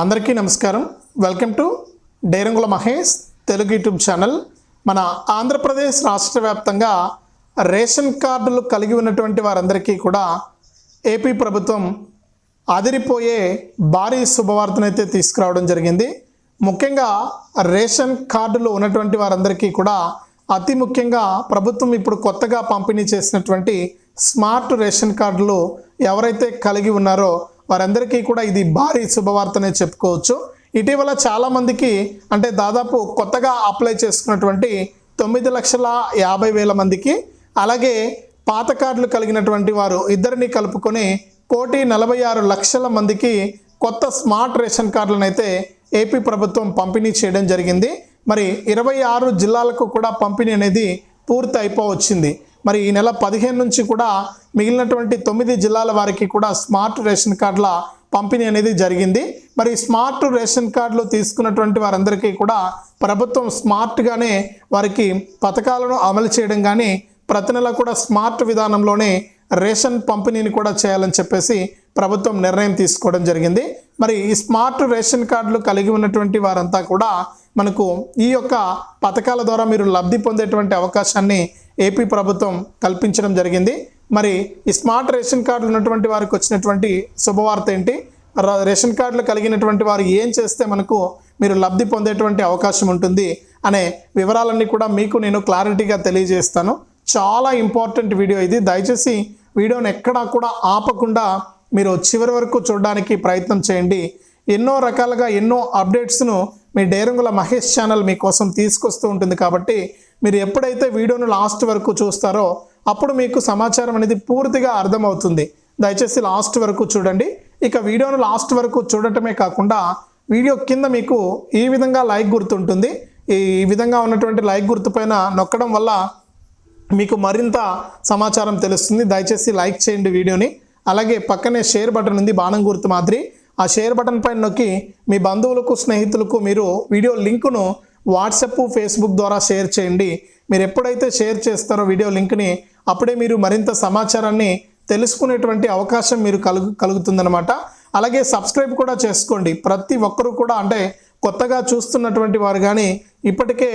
అందరికీ నమస్కారం. Welcome to Dairangula Mahesh Telugu YouTube channel. మన ఆంధ్రప్రదేశ్ రాష్ట్ర వ్యాప్తంగా రేషన్ కార్డులు కలిగి ఉన్నటువంటి వారందరికీ కూడా ఏపీ ప్రభుత్వం అదిరిపోయే భారీ శుభవార్తనైతే తీసుకురావడం జరిగింది. ముఖ్యంగా రేషన్ కార్డులు ఉన్నటువంటి వారందరికీ కూడా అతి ముఖ్యంగా ప్రభుత్వం ఇప్పుడు కొత్తగా పంపిణీ చేసినటువంటి స్మార్ట్ రేషన్ కార్డులు ఎవరైతే కలిగి ఉన్నారో వారందరికీ కూడా ఇది భారీ శుభవార్తనే చెప్పుకోవచ్చు. ఇటీవల చాలామందికి అంటే దాదాపు కొత్తగా అప్లై చేసుకున్నటువంటి తొమ్మిది లక్షల యాభై వేల మందికి అలాగే పాత కార్డులు కలిగినటువంటి వారు ఇద్దరిని కలుపుకొని కోటి నలభై ఆరు లక్షల మందికి కొత్త స్మార్ట్ రేషన్ కార్డులను అయితే ఏపీ ప్రభుత్వం పంపిణీ చేయడం జరిగింది. మరి ఇరవై ఆరు జిల్లాలకు కూడా పంపిణీ అనేది పూర్తి అయిపోవచ్చింది. మరి ఈ నెల పదిహేను నుంచి కూడా మిగిలినటువంటి తొమ్మిది జిల్లాల వారికి కూడా స్మార్ట్ రేషన్ కార్డుల పంపిణీ అనేది జరిగింది. మరి స్మార్ట్ రేషన్ కార్డులు తీసుకున్నటువంటి వారందరికీ కూడా ప్రభుత్వం స్మార్ట్గానే వారికి పథకాలను అమలు చేయడం కానీ ప్రతి నెల కూడా స్మార్ట్ విధానంలోనే రేషన్ పంపిణీని కూడా చేయాలని చెప్పేసి ప్రభుత్వం నిర్ణయం తీసుకోవడం జరిగింది. మరి ఈ స్మార్ట్ రేషన్ కార్డులు కలిగి ఉన్నటువంటి వారంతా కూడా మనకు ఈ యొక్క పథకాల ద్వారా మీరు లబ్ధి పొందేటువంటి అవకాశాన్ని ఏపీ ప్రభుత్వం కల్పించడం జరిగింది. మరి ఈ స్మార్ట్ రేషన్ కార్డులు ఉన్నటువంటి వారికి వచ్చినటువంటి శుభవార్త ఏంటి? ర- రేషన్ కార్డులు కలిగినటువంటి వారు ఏం చేస్తే మనకు మీరు లబ్ధి పొందేటువంటి అవకాశం ఉంటుంది అనే వివరాలన్నీ కూడా మీకు నేను క్లారిటీగా తెలియజేస్తాను. చాలా ఇంపార్టెంట్ వీడియో ఇది. దయచేసి వీడియోని ఎక్కడా కూడా ఆపకుండా మీరు చివరి వరకు చూడడానికి ప్రయత్నం చేయండి. ఎన్నో రకాలుగా ఎన్నో అప్డేట్స్ను మీ డేరంగుల మహేష్ ఛానల్ మీకోసం తీసుకొస్తూ ఉంటుంది కాబట్టి మీరు ఎప్పుడైతే వీడియోను లాస్ట్ వరకు చూస్తారో అప్పుడు మీకు సమాచారం అనేది పూర్తిగా అర్థమవుతుంది. దయచేసి లాస్ట్ వరకు చూడండి. ఇక వీడియోను లాస్ట్ వరకు చూడటమే కాకుండా వీడియో కింద మీకు ఈ విధంగా లైక్ గుర్తుంటుంది. ఈ విధంగా ఉన్నటువంటి లైక్ గుర్తు పైన నొక్కడం వల్ల మీకు మరింత సమాచారం తెలుస్తుంది. దయచేసి లైక్ చేయండి వీడియోని. అలాగే పక్కనే షేర్ బటన్ ఉంది బాణం గుర్తు మాదిరి. ఆ షేర్ బటన్ పైన నొక్కి మీ బంధువులకు స్నేహితులకు మీరు వీడియో లింకును వాట్సప్ ఫేస్బుక్ ద్వారా షేర్ చేయండి. మీరు ఎప్పుడైతే షేర్ చేస్తారో వీడియో లింక్ని అప్పుడే మీరు మరింత సమాచారాన్ని తెలుసుకునేటువంటి అవకాశం మీరు కలుగు కలుగుతుందనమాట అలాగే సబ్స్క్రైబ్ కూడా చేసుకోండి. ప్రతి ఒక్కరూ కూడా అంటే కొత్తగా చూస్తున్నటువంటి వారు కానీ ఇప్పటికే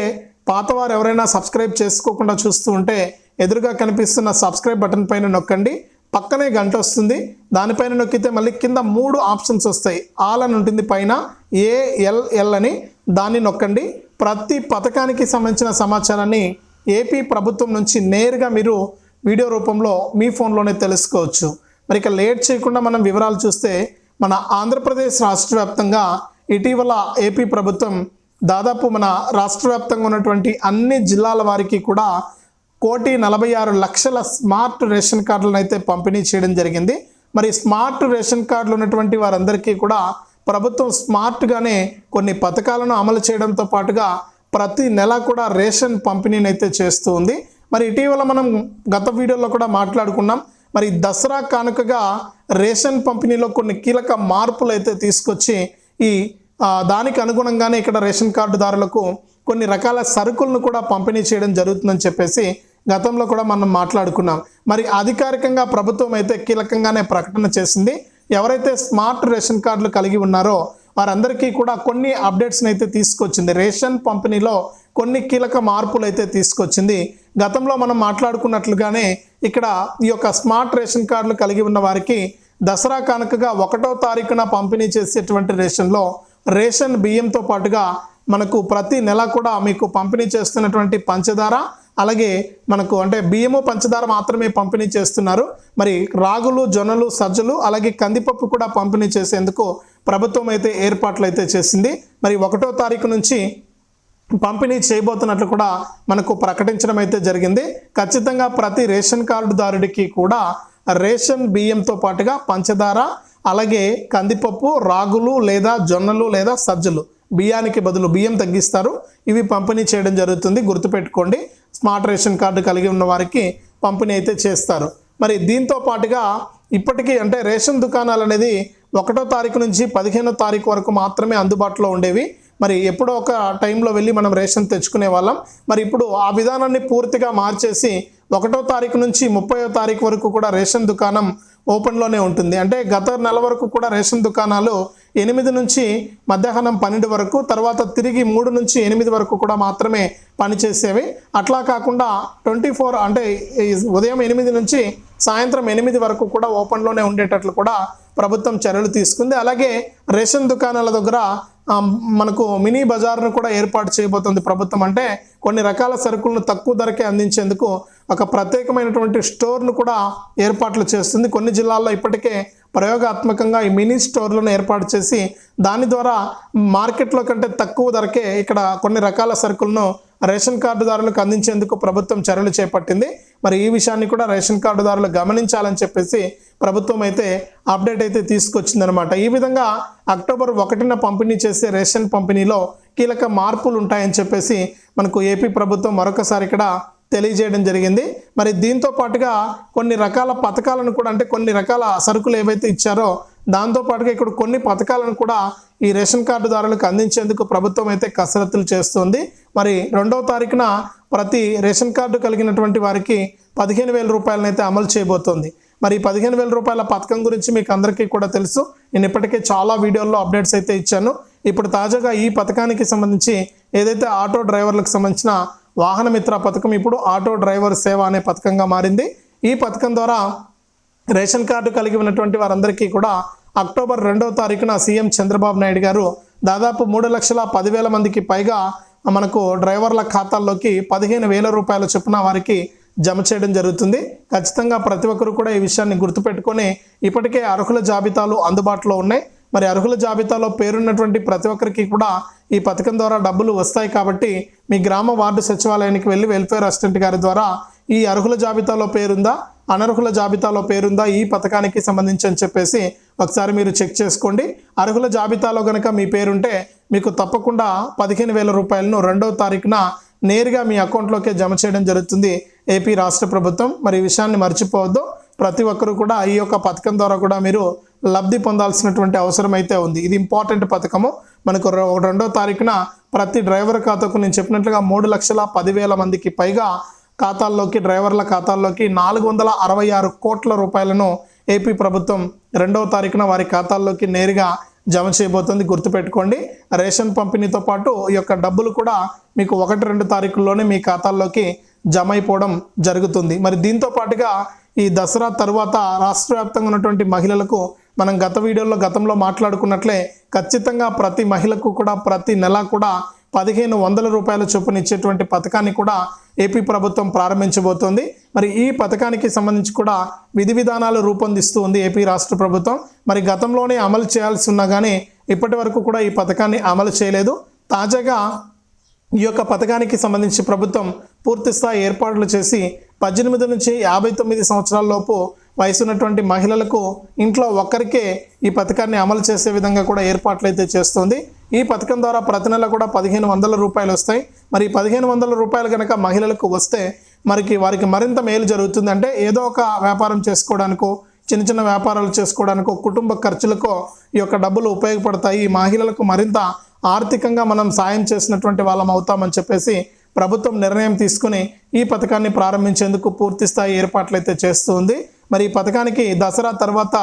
పాతవారు ఎవరైనా సబ్స్క్రైబ్ చేసుకోకుండా చూస్తూ ఉంటే ఎదురుగా కనిపిస్తున్న సబ్స్క్రైబ్ బటన్ పైన నొక్కండి. పక్కనే గంట వస్తుంది. దానిపైన నొక్కితే మళ్ళీ కింద మూడు ఆప్షన్స్ వస్తాయి. ఆల్ అని ఉంటుంది. పైన ఏఎల్ఎల్ అని దాన్ని నొక్కండి. ప్రతి పథకానికి సంబంధించిన సమాచారాన్ని ఏపీ ప్రభుత్వం నుంచి నేరుగా మీరు వీడియో రూపంలో మీ ఫోన్లోనే తెలుసుకోవచ్చు. మరి ఇక లేట్ చేయకుండా మనం వివరాలు చూస్తే మన ఆంధ్రప్రదేశ్ రాష్ట్ర వ్యాప్తంగా ఇటీవల ఏపీ ప్రభుత్వం దాదాపు మన రాష్ట్ర వ్యాప్తంగా ఉన్నటువంటి అన్ని జిల్లాల వారికి కూడా కోటి నలభై ఆరు లక్షల స్మార్ట్ రేషన్ కార్డులను అయితే పంపిణీ చేయడం జరిగింది. మరి స్మార్ట్ రేషన్ కార్డులు ఉన్నటువంటి వారందరికీ కూడా ప్రభుత్వం స్మార్ట్గానే కొన్ని పథకాలను అమలు చేయడంతో పాటుగా ప్రతి నెల కూడా రేషన్ పంపిణీని అయితే చేస్తూ ఉంది. మరి ఇటీవల మనం గత వీడియోలో కూడా మాట్లాడుకున్నాం. మరి దసరా కానుకగా రేషన్ పంపిణీలో కొన్ని కీలక మార్పులు అయితే తీసుకొచ్చి ఈ దానికి అనుగుణంగానే ఇక్కడ రేషన్ కార్డుదారులకు కొన్ని రకాల సరుకులను కూడా పంపిణీ చేయడం జరుగుతుందని చెప్పేసి గతంలో కూడా మనం మాట్లాడుకున్నాం. మరి అధికారికంగా ప్రభుత్వం అయితే కీలకంగానే ప్రకటన చేసింది. ఎవరైతే స్మార్ట్ రేషన్ కార్డులు కలిగి ఉన్నారో వారందరికీ కూడా కొన్ని అప్డేట్స్ని అయితే తీసుకొచ్చింది. రేషన్ పంపిణీలో కొన్ని కీలక మార్పులు అయితే తీసుకొచ్చింది. గతంలో మనం మాట్లాడుకున్నట్లుగానే ఇక్కడ ఈ యొక్క స్మార్ట్ రేషన్ కార్డులు కలిగి ఉన్న వారికి దసరా కానుకగా ఒకటో తారీఖున పంపిణీ చేసేటువంటి రేషన్లో రేషన్ బియ్యంతో పాటుగా మనకు ప్రతి నెల కూడా మీకు పంపిణీ చేస్తున్నటువంటి పంచదార అలాగే మనకు అంటే బియ్యము పంచదార మాత్రమే పంపిణీ చేస్తున్నారు. మరి రాగులు జొన్నలు సజ్జలు అలాగే కందిపప్పు కూడా పంపిణీ చేసేందుకు ప్రభుత్వం అయితే ఏర్పాట్లు అయితే చేసింది. మరి ఒకటో తారీఖు నుంచి పంపిణీ చేయబోతున్నట్లు కూడా మనకు ప్రకటించడం అయితే జరిగింది. ఖచ్చితంగా ప్రతి రేషన్ కార్డుదారుడికి కూడా రేషన్ బియ్యంతో పాటుగా పంచదార అలాగే కందిపప్పు రాగులు లేదా జొన్నలు లేదా సజ్జలు బియ్యానికి బదులు బియ్యం తగ్గిస్తారు. ఇవి పంపిణీ చేయడం జరుగుతుంది. గుర్తుపెట్టుకోండి. స్మార్ట్ రేషన్ కార్డు కలిగి ఉన్న వారికి పంపిణీ అయితే చేస్తారు. మరి దీంతో పాటుగా ఇప్పటికీ అంటే రేషన్ దుకాణాలు అనేది ఒకటో తారీఖు నుంచి పదిహేనో తారీఖు వరకు మాత్రమే అందుబాటులో ఉండేవి. మరి ఎప్పుడో ఒక టైంలో వెళ్ళి మనం రేషన్ తెచ్చుకునే వాళ్ళం. మరి ఇప్పుడు ఆ విధానాన్ని పూర్తిగా మార్చేసి ఒకటో తారీఖు నుంచి ముప్పయో తారీఖు వరకు కూడా రేషన్ దుకాణం ఓపెన్లోనే ఉంటుంది. అంటే గత నెల వరకు కూడా రేషన్ దుకాణాలు ఎనిమిది నుంచి మధ్యాహ్నం పన్నెండు వరకు తర్వాత తిరిగి మూడు నుంచి ఎనిమిది వరకు కూడా మాత్రమే పనిచేసేవి. అట్లా కాకుండా ట్వంటీ ఫోర్ అంటే ఈ ఉదయం ఎనిమిది నుంచి సాయంత్రం ఎనిమిది వరకు కూడా ఓపెన్లోనే ఉండేటట్లు కూడా ప్రభుత్వం చర్యలు తీసుకుంది. అలాగే రేషన్ దుకాణాల దగ్గర మనకు మినీ బజార్ను కూడా ఏర్పాటు చేయబోతుంది ప్రభుత్వం. అంటే కొన్ని రకాల సరుకులను తక్కువ ధరకే అందించేందుకు ఒక ప్రత్యేకమైనటువంటి స్టోర్ను కూడా ఏర్పాట్లు చేస్తుంది. కొన్ని జిల్లాల్లో ఇప్పటికే ప్రయోగాత్మకంగా ఈ మినీ స్టోర్లను ఏర్పాటు చేసి దాని ద్వారా మార్కెట్లో కంటే తక్కువ ధరకే ఇక్కడ కొన్ని రకాల సరుకులను రేషన్ కార్డుదారులకు అందించేందుకు ప్రభుత్వం చర్యలు చేపట్టింది. మరి ఈ విషయాన్ని కూడా రేషన్ కార్డుదారులు గమనించాలని చెప్పేసి ప్రభుత్వం అయితే అప్డేట్ అయితే తీసుకొచ్చిందనమాట ఈ విధంగా అక్టోబర్ ఒకటిన పంపిణీ చేసే రేషన్ పంపిణీలో కీలక మార్పులు ఉంటాయని చెప్పేసి మనకు ఏపీ ప్రభుత్వం మరొకసారి ఇక్కడ తెలియజేయడం జరిగింది. మరి దీంతో పాటుగా కొన్ని రకాల పథకాలను కూడా అంటే కొన్ని రకాల సరుకులు ఏవైతే ఇచ్చారో దాంతో పాటుగా ఇక్కడ కొన్ని పథకాలను కూడా ఈ రేషన్ కార్డుదారులకు అందించేందుకు ప్రభుత్వం అయితే కసరత్తులు చేస్తుంది. మరి రెండవ తారీఖున ప్రతి రేషన్ కార్డు కలిగినటువంటి వారికి పదిహేను వేల రూపాయలను అయితే అమలు చేయబోతోంది. మరి ఈ పదిహేను వేల రూపాయల పథకం గురించి మీకు అందరికీ కూడా తెలుసు. నేను ఇప్పటికే చాలా వీడియోల్లో అప్డేట్స్ అయితే ఇచ్చాను. ఇప్పుడు తాజాగా ఈ పథకానికి సంబంధించి ఏదైతే ఆటో డ్రైవర్లకు సంబంధించిన వాహన మిత్ర పథకం ఇప్పుడు ఆటో డ్రైవర్ సేవ అనే పథకంగా మారింది. ఈ పథకం ద్వారా రేషన్ కార్డు కలిగి ఉన్నటువంటి వారందరికీ కూడా అక్టోబర్ రెండవ తారీఖున సీఎం చంద్రబాబు నాయుడు గారు దాదాపు మూడు లక్షల పదివేల మందికి పైగా మనకు డ్రైవర్ల ఖాతాల్లోకి పదిహేను వేల రూపాయల చొప్పున వారికి జమ చేయడం జరుగుతుంది. ఖచ్చితంగా ప్రతి ఒక్కరు కూడా ఈ విషయాన్ని గుర్తుపెట్టుకొని ఇప్పటికే అర్హుల జాబితాలు అందుబాటులో ఉన్నాయి. మరి అర్హుల జాబితాలో పేరున్నటువంటి ప్రతి ఒక్కరికి కూడా ఈ పథకం ద్వారా డబ్బులు వస్తాయి కాబట్టి మీ గ్రామ వార్డు సచివాలయానికి వెళ్ళి వెల్ఫేర్ అసిస్టెంట్ గారి ద్వారా ఈ అర్హుల జాబితాలో పేరుందా? అనర్హుల జాబితాలో పేరుందా ఈ పథకానికి సంబంధించి అని చెప్పేసి ఒకసారి మీరు చెక్ చేసుకోండి. అర్హుల జాబితాలో కనుక మీ పేరుంటే మీకు తప్పకుండా పదిహేను వేల రూపాయలను రెండవ తారీఖున నేరుగా మీ అకౌంట్లోకే జమ చేయడం జరుగుతుంది ఏపీ రాష్ట్ర ప్రభుత్వం. మరి ఈ విషయాన్ని మర్చిపోవద్దు. ప్రతి ఒక్కరూ కూడా ఈ యొక్క పథకం ద్వారా కూడా మీరు లబ్ధి పొందాల్సినటువంటి అవసరం అయితే ఉంది. ఇది ఇంపార్టెంట్ పథకము. మనకు రెండో తారీఖున ప్రతి డ్రైవర్ ఖాతాకు నేను చెప్పినట్లుగా మూడు లక్షల పదివేల మందికి పైగా ఖాతాల్లోకి డ్రైవర్ల ఖాతాల్లోకి నాలుగు వందల అరవై ఆరు కోట్ల రూపాయలను ఏపీ ప్రభుత్వం రెండవ తారీఖున వారి ఖాతాల్లోకి నేరుగా జమ చేయబోతుంది. గుర్తుపెట్టుకోండి రేషన్ పంపిణీతో పాటు ఈ యొక్క డబ్బులు కూడా మీకు ఒకటి రెండు తారీఖుల్లోనే మీ ఖాతాల్లోకి జమ అయిపోవడం జరుగుతుంది. మరి దీంతో పాటుగా ఈ దసరా తర్వాత రాష్ట్ర వ్యాప్తంగా ఉన్నటువంటి మహిళలకు మనం గత వీడియోలో గతంలో మాట్లాడుకున్నట్లే ఖచ్చితంగా ప్రతి మహిళకు కూడా ప్రతి నెల కూడా పదిహేను వందల రూపాయల చొప్పున ఇచ్చేటువంటి పథకాన్ని కూడా ఏపీ ప్రభుత్వం ప్రారంభించబోతోంది. మరి ఈ పథకానికి సంబంధించి కూడా విధి విధానాలు రూపొందిస్తూ ఉంది ఏపీ రాష్ట్ర ప్రభుత్వం. మరి గతంలోనే అమలు చేయాల్సి ఉన్నా కానీ ఇప్పటి వరకు కూడా ఈ పథకాన్ని అమలు చేయలేదు. తాజాగా ఈ యొక్క పథకానికి సంబంధించి ప్రభుత్వం పూర్తిస్థాయి ఏర్పాట్లు చేసి పద్దెనిమిది నుంచి యాభై తొమ్మిది సంవత్సరాల లోపు వయసు ఉన్నటువంటి మహిళలకు ఇంట్లో ఒక్కరికే ఈ పథకాన్ని అమలు చేసే విధంగా కూడా ఏర్పాట్లు అయితే చేస్తుంది. ఈ పథకం ద్వారా ప్రతి నెల కూడా పదిహేను వందల రూపాయలు వస్తాయి. మరి పదిహేను వందల రూపాయలు కనుక మహిళలకు వస్తే మరికి వారికి మరింత మేలు జరుగుతుంది. అంటే ఏదో ఒక వ్యాపారం చేసుకోవడానికో చిన్న చిన్న వ్యాపారాలు చేసుకోవడానికో కుటుంబ ఖర్చులకో ఈ యొక్క డబ్బులు ఉపయోగపడతాయి. ఈ మహిళలకు మరింత ఆర్థికంగా మనం సాయం చేసినటువంటి వాళ్ళం అవుతామని చెప్పేసి ప్రభుత్వం నిర్ణయం తీసుకుని ఈ పథకాన్ని ప్రారంభించేందుకు పూర్తి స్థాయి ఏర్పాట్లు అయితే చేస్తూ ఉంది. మరి ఈ పథకానికి దసరా తర్వాత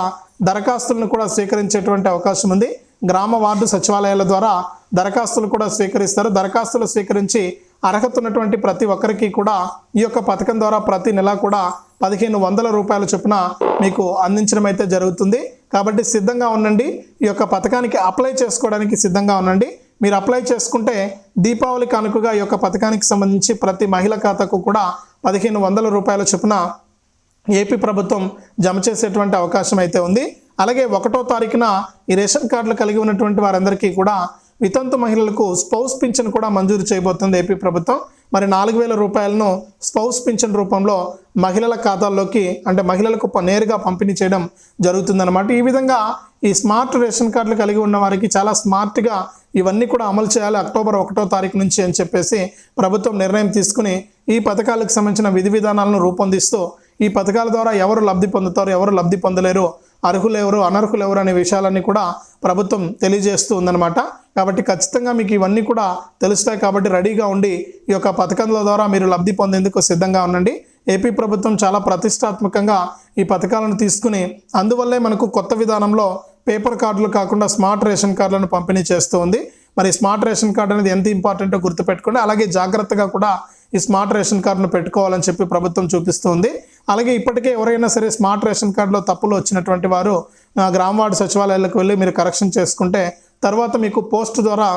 దరఖాస్తులను కూడా స్వీకరించేటువంటి అవకాశం ఉంది. గ్రామ వార్డు సచివాలయాల ద్వారా దరఖాస్తులు కూడా స్వీకరిస్తారు. దరఖాస్తులు స్వీకరించి అర్హత ఉన్నటువంటి ప్రతి ఒక్కరికి కూడా ఈ యొక్క పథకం ద్వారా ప్రతి నెల కూడా పదిహేను వందల రూపాయల చొప్పున మీకు అందించడం అయితే జరుగుతుంది. కాబట్టి సిద్ధంగా ఉండండి. ఈ యొక్క పథకానికి అప్లై చేసుకోవడానికి సిద్ధంగా ఉండండి. మీరు అప్లై చేసుకుంటే దీపావళి కానుకగా ఈ యొక్క పథకానికి సంబంధించి ప్రతి మహిళ ఖాతాకు కూడా పదిహేను వందల రూపాయల చొప్పున ఏపీ ప్రభుత్వం జమ చేసేటువంటి అవకాశం అయితే ఉంది. అలాగే ఒకటో తారీఖున ఈ రేషన్ కార్డులు కలిగి ఉన్నటువంటి వారందరికీ కూడా వితంతు మహిళలకు స్పౌస్ పింఛన్ కూడా మంజూరు చేయబోతుంది ఏపీ ప్రభుత్వం. మరి నాలుగు వేల రూపాయలను స్పౌస్ పింఛన్ రూపంలో మహిళల ఖాతాల్లోకి అంటే మహిళలకు ప- నేరుగా పంపిణీ చేయడం జరుగుతుందన్నమాట. ఈ విధంగా ఈ స్మార్ట్ రేషన్ కార్డులు కలిగి ఉన్న వారికి చాలా స్మార్ట్గా ఇవన్నీ కూడా అమలు చేయాలి అక్టోబర్ ఒకటో తారీఖు నుంచి అని చెప్పేసి ప్రభుత్వం నిర్ణయం తీసుకుని ఈ పథకాలకు సంబంధించిన విధి విధానాలను రూపొందిస్తూ ఈ పథకాల ద్వారా ఎవరు లబ్ధి పొందుతారు ఎవరు లబ్ధి పొందలేరు అర్హులు ఎవరు అనర్హులు ఎవరు అనే విషయాలన్నీ కూడా ప్రభుత్వం తెలియజేస్తూ ఉందన్నమాట. కాబట్టి ఖచ్చితంగా మీకు ఇవన్నీ కూడా తెలుస్తాయి కాబట్టి రెడీగా ఉండి ఈ యొక్క పథకంల ద్వారా మీరు లబ్ధి పొందేందుకు సిద్ధంగా ఉండండి. ఏపీ ప్రభుత్వం చాలా ప్రతిష్టాత్మకంగా ఈ పథకాలను తీసుకుని అందువల్లే మనకు కొత్త విధానంలో పేపర్ కార్డులు కాకుండా స్మార్ట్ రేషన్ కార్డులను పంపిణీ చేస్తూ ఉంది. మరి స్మార్ట్ రేషన్ కార్డు అనేది ఎంత ఇంపార్టెంటో గుర్తుపెట్టుకోండి. అలాగే జాగ్రత్తగా కూడా ఈ స్మార్ట్ రేషన్ కార్డును పెట్టుకోవాలని చెప్పి ప్రభుత్వం చూపిస్తుంది అలాగే ఇప్పటికే ఎవరైనా సరే స్మార్ట్ రేషన్ కార్డులో తప్పులు వచ్చినటువంటి వారు ఆ, గ్రామ వార్డు సచివాలయాలకు వెళ్ళి మీరు కరెక్షన్ చేసుకుంటే తర్వాత మీకు పోస్ట్ ద్వారా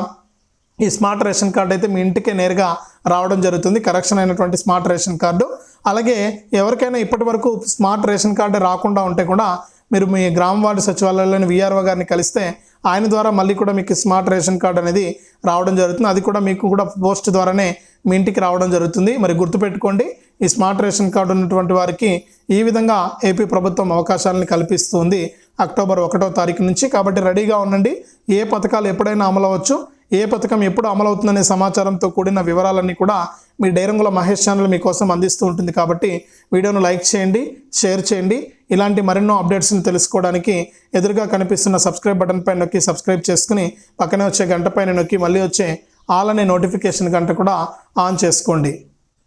ఈ స్మార్ట్ రేషన్ కార్డు అయితే మీ ఇంటికే నేరుగా రావడం జరుగుతుంది కరెక్షన్ అయినటువంటి స్మార్ట్ రేషన్ కార్డు. అలాగే ఎవరికైనా ఇప్పటి వరకు స్మార్ట్ రేషన్ కార్డు రాకుండా ఉంటే కూడా మీరు మీ గ్రామ వార్డు సచివాలయంలోని విఆర్ఓ గారిని కలిస్తే ఆయన ద్వారా మళ్ళీ కూడా మీకు స్మార్ట్ రేషన్ కార్డు అనేది రావడం జరుగుతుంది. అది కూడా మీకు కూడా పోస్ట్ ద్వారానే మీ ఇంటికి రావడం జరుగుతుంది. మరి గుర్తుపెట్టుకోండి ఈ స్మార్ట్ రేషన్ కార్డు ఉన్నటువంటి వారికి ఈ విధంగా ఏపీ ప్రభుత్వం అవకాశాలను కల్పిస్తుంది. అక్టోబర్ ఒకటో తారీఖు నుంచి కాబట్టి రెడీగా ఉండండి. ఏ పథకాలు ఎప్పుడైనా అమలవచ్చు ఏ పథకం ఎప్పుడు అమలవుతుందనే సమాచారంతో కూడిన వివరాలన్నీ కూడా మీ డైరంగుల మహేష్ ఛానల్ మీకోసం అందిస్తూ ఉంటుంది కాబట్టి వీడియోను లైక్ చేయండి షేర్ చేయండి. ఇలాంటి మరెన్నో అప్డేట్స్ని తెలుసుకోవడానికి ఎదురుగా కనిపిస్తున్న సబ్స్క్రైబ్ బటన్ పైన నొక్కి సబ్స్క్రైబ్ చేసుకుని పక్కనే వచ్చే గంట పైన నొక్కి మళ్ళీ వచ్చే ఆల్ అనే నోటిఫికేషన్ గంట కూడా ఆన్ చేసుకోండి.